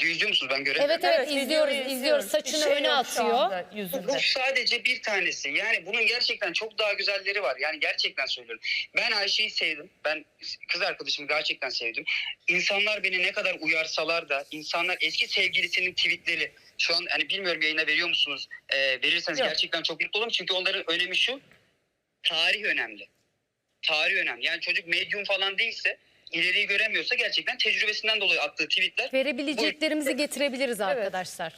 Video izliyor musunuz? Ben göremiyorum. Evet evet, izliyoruz videoyu izliyoruz. Bir Saçını şey öne yok şu atıyor. anda yüzünde. bu sadece bir tanesi. Yani bunun gerçekten çok daha güzelleri var. Yani gerçekten söylüyorum. Ben Ayşe'yi sevdim. Ben kız arkadaşımı gerçekten sevdim. İnsanlar beni ne kadar uyarsalar da insanlar eski sevgilisinin tweetleri şu an hani bilmiyorum yayına veriyor musunuz? Ee, verirseniz Yok. gerçekten çok mutlu olurum. Çünkü onların önemi şu. Tarih önemli. Tarih önemli. Yani çocuk medyum falan değilse ileriyi göremiyorsa gerçekten tecrübesinden dolayı attığı tweetler Verebileceklerimizi getirebiliriz arkadaşlar.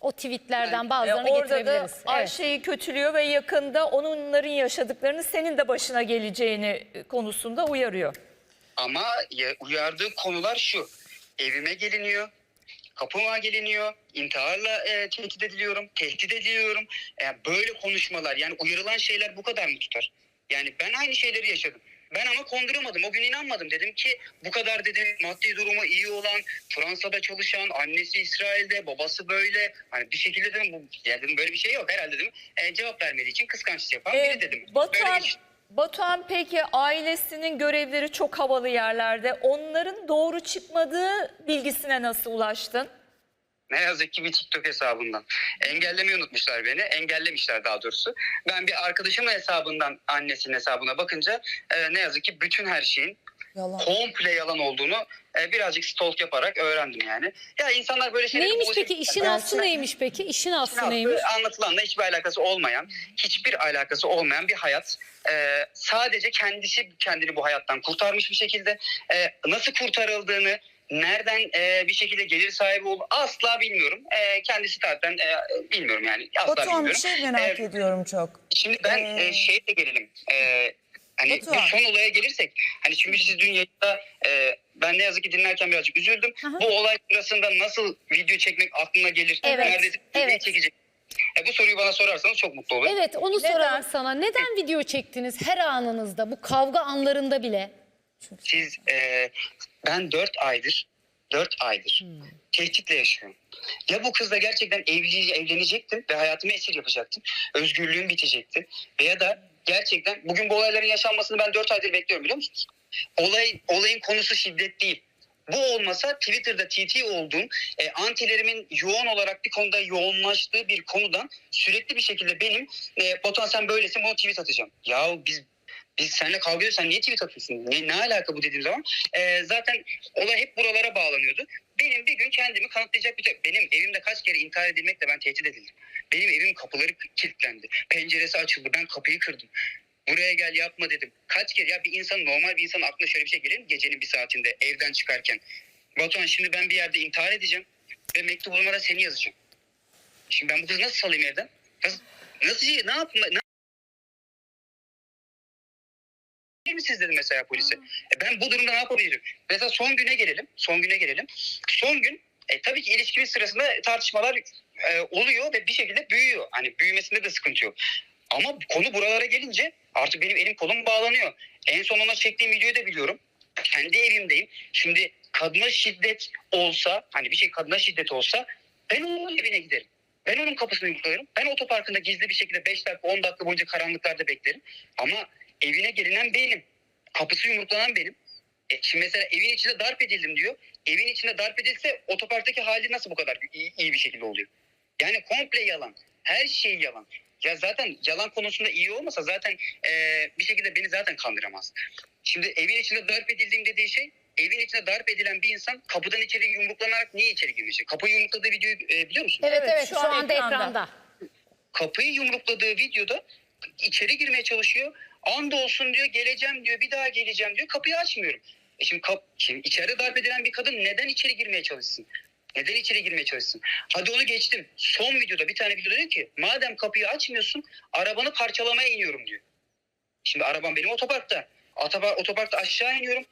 O tweetlerden E, bazılarını orada da getirebiliriz. Evet. Ayşe'yi kötülüyor ve yakında onların yaşadıklarını senin de başına geleceğini e, konusunda uyarıyor. Ama ya- uyardığı konular şu. Evime geliniyor. Kapıma geliniyor. intiharla e, tehdit ediliyorum. Tehdit ediliyorum. E, böyle konuşmalar yani uyarılan şeyler bu kadar mı tutar? Yani ben aynı şeyleri yaşadım. Ben ama konduramadım. O gün inanmadım. Dedim ki bu kadar dedim maddi durumu iyi olan, Fransa'da çalışan, annesi İsrail'de, babası böyle. Hani bir şekilde dedim bu ya dedim böyle bir şey yok herhalde dedim. E, cevap vermediği için kıskançlık yapan Ee, biri dedim. Böyle Batuhan, bir- Batuhan peki ailesinin görevleri çok havalı yerlerde. Onların doğru çıkmadığı bilgisine nasıl ulaştın? Ne yazık ki bir TikTok hesabından. Engellemeyi unutmuşlar beni. Engellemişler daha doğrusu. Ben bir arkadaşımın hesabından annesinin hesabına bakınca e, ne yazık ki bütün her şeyin Yalan. komple yalan olduğunu e, birazcık stalk yaparak öğrendim yani. Ya insanlar böyle şeyleri Neymiş peki? İşin aslı neymiş peki? İşin aslı neymiş? Anlatılanla hiçbir alakası olmayan, hiçbir alakası olmayan bir hayat. Ee, sadece kendisi kendini bu hayattan kurtarmış bir şekilde. Ee, nasıl kurtarıldığını, nereden e, bir şekilde gelir sahibi oldu asla bilmiyorum. Ee, kendisi zaten e, bilmiyorum yani asla Batuhan bir bilmiyorum. şey merak Ee, ediyorum çok. Şimdi ben Ee, e, şeye de gelelim. Ee, hani Batuhan. bu son olaya gelirsek hani çünkü siz dün yayında e, ben ne yazık ki dinlerken birazcık üzüldüm. Aha. Bu olay sırasında nasıl video çekmek aklına gelir? Evet, Neredeyse evet. çekecek. E, bu soruyu bana sorarsanız çok mutlu olurum. Evet onu Neden? sana. Neden video çektiniz her anınızda bu kavga anlarında bile? Siz e, ben dört aydır dört aydır Hmm. tehditle yaşıyorum. Ya bu kızla gerçekten evli, evlenecektim ve hayatımı esir yapacaktım. Özgürlüğüm bitecekti. Veya da gerçekten bugün bu olayların yaşanmasını ben dört aydır bekliyorum biliyor musunuz? Olay, olayın konusu şiddet değil. Bu olmasa Twitter'da TT olduğum e, antilerimin yoğun olarak bir konuda yoğunlaştığı bir konudan sürekli bir şekilde benim e, Batuhan sen böylesin bunu tweet atacağım. Ya biz biz seninle kavga ediyoruz sen niye tweet atıyorsun? Ne, ne alaka bu dediğim zaman? E, zaten olay hep buralara bağlanıyordu. Benim bir gün kendimi kanıtlayacak bir şey. Benim evimde kaç kere intihar edilmekle ben tehdit edildim. Benim evim kapıları kilitlendi. Penceresi açıldı. Ben kapıyı kırdım. Buraya gel yapma dedim. Kaç kere ya bir insan normal bir insanın aklına şöyle bir şey gelir mi gecenin bir saatinde evden çıkarken? Batuhan şimdi ben bir yerde intihar edeceğim ve mektubuma da seni yazacağım. Şimdi ben bu kızı nasıl salayım evden? Nasıl, nasıl ne yapayım? Ne Değil misiniz dedim mesela polise. E ben bu durumda ne yapabilirim? Mesela son güne gelelim. Son güne gelelim. Son gün e, tabii ki ilişkimiz sırasında tartışmalar e, oluyor ve bir şekilde büyüyor. Hani büyümesinde de sıkıntı yok. Ama konu buralara gelince artık benim elim kolum bağlanıyor. En son ona çektiğim videoyu da biliyorum. Kendi evimdeyim. Şimdi kadına şiddet olsa hani bir şey kadına şiddet olsa ben onun evine giderim. Ben onun kapısını yumruklarım. Ben otoparkında gizli bir şekilde 5 dakika 10 dakika boyunca karanlıklarda beklerim. Ama evine gelinen benim. Kapısı yumruklanan benim. E şimdi mesela evin içinde darp edildim diyor. Evin içinde darp edilse otoparktaki hali nasıl bu kadar iyi, iyi bir şekilde oluyor? Yani komple yalan. Her şey yalan. Ya zaten yalan konusunda iyi olmasa zaten e, bir şekilde beni zaten kandıramaz. Şimdi evin içinde darp edildiğim dediği şey evin içinde darp edilen bir insan kapıdan içeri yumruklanarak niye içeri girmeyecek? Kapıyı yumrukladığı videoyu e, biliyor musun? Evet Evet, şu şu, an anda ekranda. ekranda. kapıyı yumrukladığı videoda içeri girmeye çalışıyor. Anda olsun diyor geleceğim diyor bir daha geleceğim diyor kapıyı açmıyorum. E şimdi, kap, şimdi içeride darp edilen bir kadın neden içeri girmeye çalışsın? Neden içeri girmeye çalışsın? Hadi onu geçtim. Son videoda bir tane videoda diyor ki madem kapıyı açmıyorsun arabanı parçalamaya iniyorum diyor. Şimdi arabam benim otoparkta. Otopark, otoparkta aşağı iniyorum.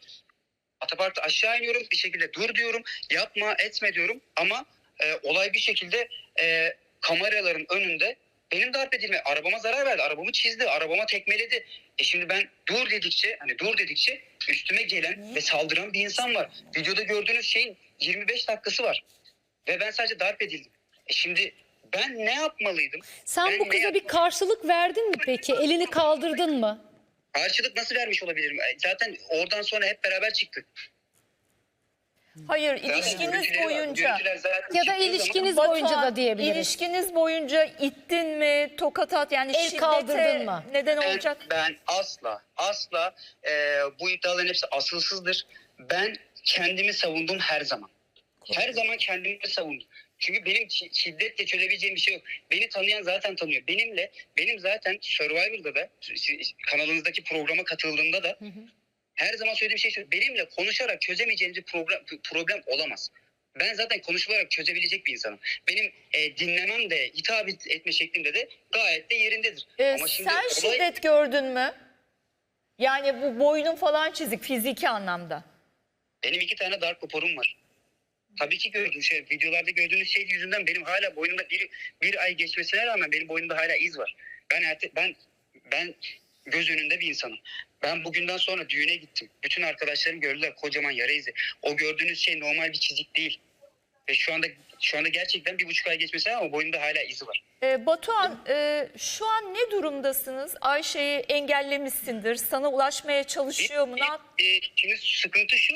Otoparkta aşağı iniyorum bir şekilde dur diyorum yapma etme diyorum ama e, olay bir şekilde e, kameraların önünde benim darp edilme arabama zarar verdi. Arabamı çizdi arabama tekmeledi. E şimdi ben dur dedikçe hani dur dedikçe üstüme gelen ve saldıran bir insan var. Videoda gördüğünüz şeyin 25 dakikası var. Ve ben sadece darp edildim. E şimdi ben ne yapmalıydım? Sen Ben bu kıza bir karşılık verdin mi peki? Elini kaldırdın mı? karşılık nasıl vermiş olabilirim? E, zaten oradan sonra hep beraber çıktık Hayır ilişkiniz görüntüleri var. boyunca Görüntüler zaten Ya da çıktığı zaman- ilişkiniz Batuhan, boyunca da diyebiliriz. İlişkiniz boyunca ittin mi, tokat at yani El şiddete kaldırdın mı? neden Ben, olacak? ben asla asla e, bu iddiaların hepsi asılsızdır. Ben kendimi savundum her zaman. Her zaman kendimi savundum. Çünkü benim şi- şiddetle çözebileceğim bir şey yok. Beni tanıyan zaten tanıyor. Benimle, benim zaten Survivor'da da siz- kanalınızdaki programa katıldığımda da her zaman söylediğim şey şu. Benimle konuşarak çözemeyeceğiniz bir problem, problem olamaz. Ben zaten konuşularak çözebilecek bir insanım. Benim e, dinlemem de hitap et- etme şeklimde de gayet de yerindedir. Ee, Ama şimdi sen olay- şiddet gördün mü? Yani bu boynun falan çizik fiziki anlamda. Benim iki tane darp raporum var. Tabii ki gördüğünüz şey, videolarda gördüğünüz şey yüzünden benim hala boynumda bir, bir ay geçmesine rağmen benim boynumda hala iz var. Ben ben ben göz önünde bir insanım. Ben bugünden sonra düğüne gittim. Bütün arkadaşlarım gördüler kocaman yara izi. O gördüğünüz şey normal bir çizik değil. Ve şu anda şu anda gerçekten bir buçuk ay geçmesine ama boynumda hala izi var. Ee, Batuhan e, şu an ne durumdasınız? Ayşe'yi engellemişsindir. Sana ulaşmaya çalışıyor mu? Ne yap- E, şimdi sıkıntı şu.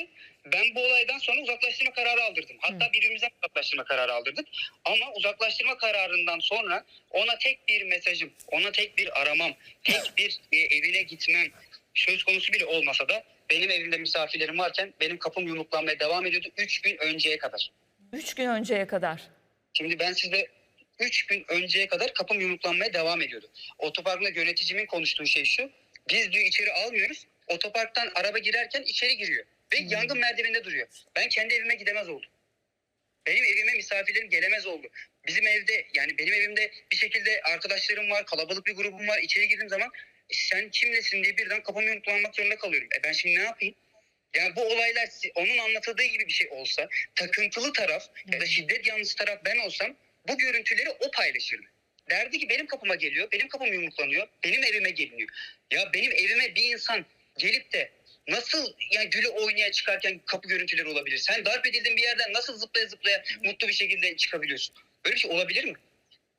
Ben bu olaydan sonra uzaklaştırma kararı aldırdım. Hatta birbirimizden uzaklaştırma kararı aldırdık. Ama uzaklaştırma kararından sonra ona tek bir mesajım, ona tek bir aramam, tek bir e, evine gitmem söz konusu bile olmasa da benim evimde misafirlerim varken benim kapım yumruklanmaya devam ediyordu 3 gün önceye kadar. Üç gün önceye kadar. Şimdi ben size 3 gün önceye kadar kapım yumruklanmaya devam ediyordu. Otoparkla yöneticimin konuştuğu şey şu. Biz diyor içeri almıyoruz. Otoparktan araba girerken içeri giriyor. Ve yangın merdiveninde duruyor. Ben kendi evime gidemez oldum. Benim evime misafirlerim gelemez oldu. Bizim evde yani benim evimde bir şekilde arkadaşlarım var, kalabalık bir grubum var. İçeri girdiğim zaman "E, sen kimlesin diye birden kapımı yumruklanmak zorunda kalıyorum. E ben şimdi ne yapayım? Yani bu olaylar onun anlatıldığı gibi bir şey olsa, takıntılı taraf ya da şiddet yanlısı taraf ben olsam bu görüntüleri o paylaşırdı. Derdi ki benim kapıma geliyor, benim kapım yumruklanıyor, benim evime geliniyor. Ya benim evime bir insan gelip de nasıl yani gülü oynaya çıkarken kapı görüntüleri olabilir? Sen darp edildiğin bir yerden nasıl zıplaya zıplaya mutlu bir şekilde çıkabiliyorsun? Böyle bir şey olabilir mi?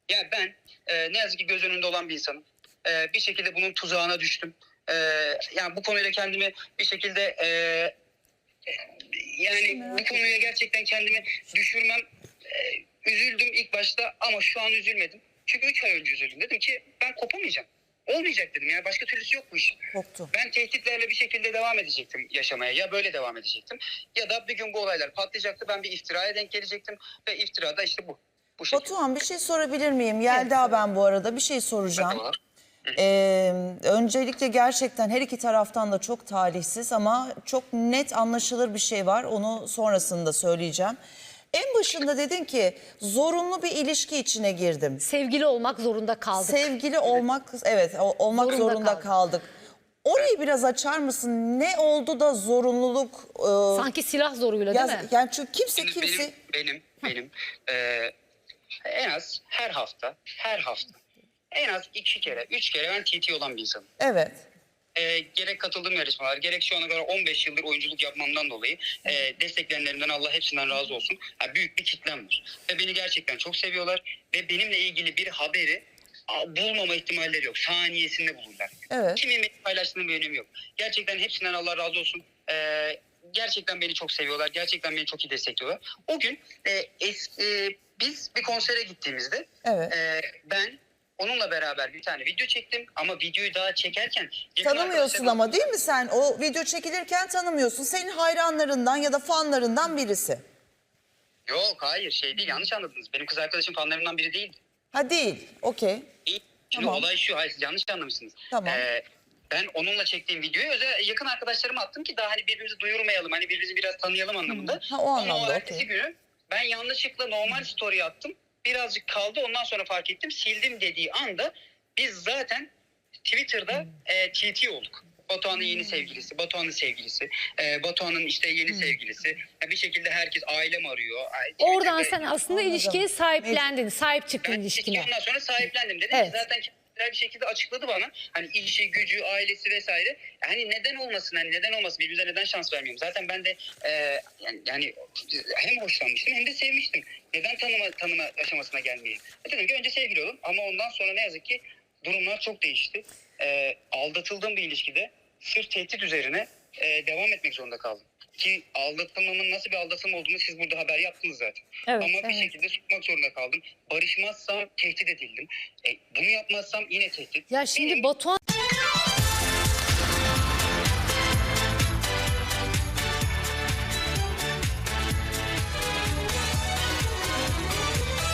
Ya ben e, ne yazık ki göz önünde olan bir insanım. E, bir şekilde bunun tuzağına düştüm. E, yani bu konuyla kendimi bir şekilde e, yani bu konuya gerçekten kendimi düşürmem e, üzüldüm ilk başta ama şu an üzülmedim. Çünkü 3 ay önce üzüldüm. Dedim ki ben kopamayacağım. Olmayacak dedim. Yani başka türlüsü yok bu iş. Koptu. Ben tehditlerle bir şekilde devam edecektim yaşamaya. Ya böyle devam edecektim. Ya da bir gün bu olaylar patlayacaktı. Ben bir iftiraya denk gelecektim. Ve iftira da işte bu. Bu şekilde. Batuhan bir şey sorabilir miyim? Yelda ben bu arada bir şey soracağım. Merhabalar. Ee, öncelikle gerçekten her iki taraftan da çok talihsiz ama çok net anlaşılır bir şey var. Onu sonrasında söyleyeceğim. En başında dedin ki zorunlu bir ilişki içine girdim. Sevgili olmak zorunda kaldık. Sevgili olmak evet o- olmak Zorunda zorunda, kaldık. kaldık. Orayı biraz açar mısın? Ne oldu da zorunluluk e, Sanki silah zoruyla değil yaz- mi? yani çünkü kimse kimse Benim, benim, benim eee, en az her hafta, her hafta en az iki kere, üç kere ben TT olan bir insanım. evet. Ee, gerek katıldığım yarışmalar, gerek şu ana kadar 15 yıldır oyunculuk yapmamdan dolayı e, destekleyenlerimden Allah hepsinden razı olsun. Ha, büyük bir kitlem var. Ve beni gerçekten çok seviyorlar. Ve benimle ilgili bir haberi bulmama ihtimalleri yok. Saniyesinde bulurlar. Evet. Kimin beni paylaştığının bir önemi yok. Gerçekten hepsinden Allah razı olsun. Ee, gerçekten beni çok seviyorlar. Gerçekten beni çok iyi destekliyorlar. O gün e, es- e, biz bir konsere gittiğimizde Evet. e, ben onunla beraber bir tane video çektim ama videoyu daha çekerken Tanımıyorsun ama değil mi sen? O video çekilirken tanımıyorsun. Senin hayranlarından ya da fanlarından birisi. Yok hayır şey değil yanlış anladınız. Benim kız arkadaşım fanlarımdan biri değil. Ha değil. Okey. Şimdi Tamam. olay şu hayır siz yanlış anlamışsınız. Tamam. Ee, ben onunla çektiğim videoyu özel yakın arkadaşlarıma attım ki daha hani birbirimizi duyurmayalım. Hani birbirimizi biraz tanıyalım anlamında. Ha, o Ama anlamda, o ertesi günü ben yanlışlıkla normal story attım. Birazcık kaldı ondan sonra fark ettim. Sildim dediği anda biz zaten Twitter'da e, TT olduk. Batuhan'ın yeni sevgilisi, Batuhan'ın sevgilisi, e, Batuhan'ın işte yeni sevgilisi. Ya bir şekilde herkes ailem arıyor. Ay, Oradan Twitter'da- sen aslında ilişkiye sahiplendin. Sahip çıktın ben ilişkine. ondan sonra sahiplendim. Dedim Evet. zaten bir şekilde açıkladı bana. Hani işi, gücü, ailesi vesaire. Hani neden olmasın? Hani neden olmasın? Birbirimize neden şans vermiyorum? Zaten ben de e, yani, yani hem hoşlanmıştım hem de sevmiştim. Neden tanıma, tanıma aşamasına gelmeyeyim? E dedim ki önce sevgili olun ama ondan sonra ne yazık ki durumlar çok değişti. E, aldatıldığım bir ilişkide sırf tehdit üzerine e, devam etmek zorunda kaldım. Ki aldatılmamın nasıl bir aldatılma olduğunu siz burada haber yaptınız zaten. Evet, Ama bir evet. şekilde susmak zorunda kaldım. Barışmazsam tehdit edildim. E, bunu yapmazsam yine tehdit. Ya şimdi Benim- Batuhan